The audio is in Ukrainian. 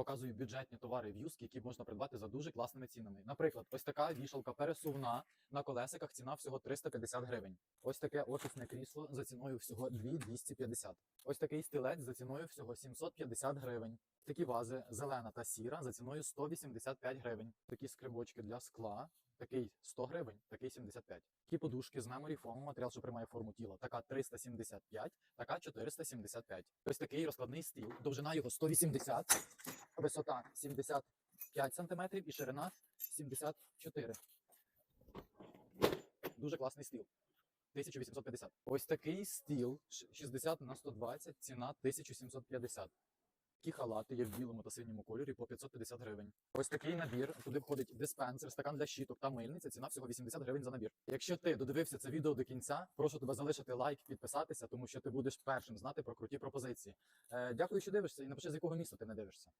Показую бюджетні товари в юск, які можна придбати за дуже класними цінами. Наприклад, ось така вішалка пересувна на колесиках, ціна всього 350 гривень. Ось таке офісне крісло за ціною всього 2250. Ось такий стілець за ціною всього 750 гривень. Такі вази зелена та сіра за ціною 185 гривень. Такі скрибочки для скла. Такий 100 гривень, такий 75. Такі подушки з меморі фому, матеріал, що приймає форму тіла. Така 375, така 475. Ось такий розкладний стіл. Довжина його 180, висота 75 см і ширина 74. Дуже класний стіл. 1850. Ось такий стіл 60 на 120, ціна 1750. Такі халати є в білому та синьому кольорі по 550 гривень. Ось такий набір. Туди входить диспенсер, стакан для щіток та мильниця. Ціна всього 80 гривень за набір. Якщо ти додивився це відео до кінця, прошу тебе залишити лайк, підписатися, тому що ти будеш першим знати про круті пропозиції. Е, дякую, що дивишся, і напиши, з якого міста ти не дивишся.